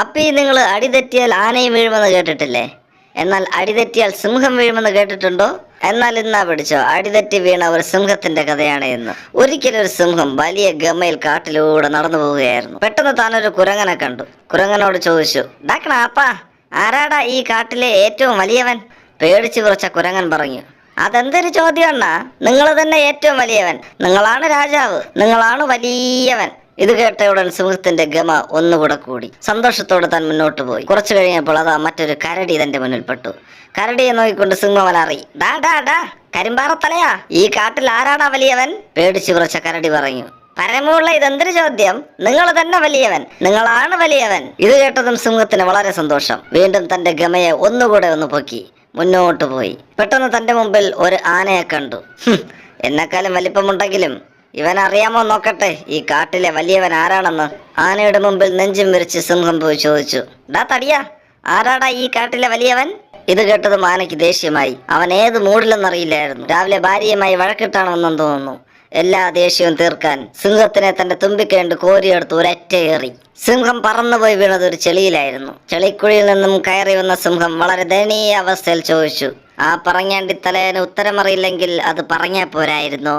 അപ്പൊ നിങ്ങൾ അടിതെറ്റിയാൽ ആനയും വീഴുമെന്ന് കേട്ടിട്ടില്ലേ? എന്നാൽ അടിതെറ്റിയാൽ സിംഹം വീഴുമെന്ന് കേട്ടിട്ടുണ്ടോ? എന്നാൽ ഇന്നാ പിടിച്ചോ. അടിതെറ്റി വീണ ഒരു സിംഹത്തിന്റെ കഥയാണ് എന്ന് ഒരിക്കലൊരു ഒരു സിംഹം വലിയ ഗമയിൽ കാട്ടിലൂടെ നടന്നു പോവുകയായിരുന്നു. പെട്ടെന്ന് താനൊരു കുരങ്ങനെ കണ്ടു. കുരങ്ങനോട് ചോദിച്ചു ഡാക്കണ അപ്പാ ആരാടാ ഈ കാട്ടിലെ ഏറ്റവും വലിയവൻ? പേടിച്ചു കുറച്ച കുരങ്ങൻ പറഞ്ഞു അതെന്തൊരു ചോദ്യം അണ്ണാ? നിങ്ങൾ തന്നെ ഏറ്റവും വലിയവൻ. നിങ്ങളാണ് രാജാവ്. നിങ്ങളാണ് വലിയവൻ. ഇത് കേട്ട ഉടൻ സിംഹത്തിന്റെ ഗമ ഒന്നുകൂടെ കൂടി. സന്തോഷത്തോടെ താൻ മുന്നോട്ട് പോയി. കുറച്ചു കഴിഞ്ഞപ്പോൾ അതാ മറ്റൊരു കരടി തന്റെ മുന്നിൽപ്പെട്ടു കരടിയെ നോക്കിക്കൊണ്ട് സിംഹം അലറി ഡാ ഡാ ഡാ കരിമ്പാറത്തലയാ. ഈ കാട്ടിൽ ആരാടാ വലിയവൻ? പേടിച്ചു കുറച്ച കരടി പറഞ്ഞു പരമുള്ള ഇതെന്തൊരു ചോദ്യം? നിങ്ങൾ തന്നെ വലിയവൻ. നിങ്ങളാണ് വലിയവൻ. ഇത് കേട്ടതും സിംഹത്തിന് വളരെ സന്തോഷം. വീണ്ടും തന്റെ ഗമയെ ഒന്നുകൂടെ ഒന്ന് പൊക്കി മുന്നോട്ട് പോയി. പെട്ടെന്ന് തന്റെ മുമ്പിൽ ഒരു ആനയെ കണ്ടു. എന്നെക്കാളും വലിപ്പമുണ്ടെങ്കിലും ഇവൻ അറിയാമോ നോക്കട്ടെ? ഈ കാട്ടിലെ വലിയവൻ ആരാണെന്ന്? ആനയുടെ മുമ്പിൽ നെഞ്ചും വിരിച്ച് സിംഹം പോയി ചോദിച്ചു. ഡാ തടിയാ ആരാടാ ഈ കാട്ടിലെ വലിയവൻ? ഇത് കേട്ടതും ആനയ്ക്ക് ദേഷ്യമായി. അവൻ ഏത് മൂടിലെന്നറിയില്ലായിരുന്നു. രാവിലെ ഭാര്യയുമായി വഴക്കിട്ടാണെന്നും തോന്നുന്നു. എല്ലാ ദേഷ്യവും തീർക്കാൻ സിംഹത്തിനെ തന്റെ തുമ്പിക്കേണ്ട് കോരിയെടുത്ത് ഒരറ്റ ഏറി. സിംഹം പറന്നുപോയി വീണത് ഒരു ചെളിയിലായിരുന്നു. ചെളിക്കുഴിയിൽ നിന്നും കയറി വന്ന സിംഹം വളരെ ദയനീയ അവസ്ഥയിൽ ചോദിച്ചു. ആ പറഞ്ഞാണ്ടി തലേന് ഉത്തരമറിയില്ലെങ്കിൽ അത് പറഞ്ഞാ പോരായിരുന്നോ?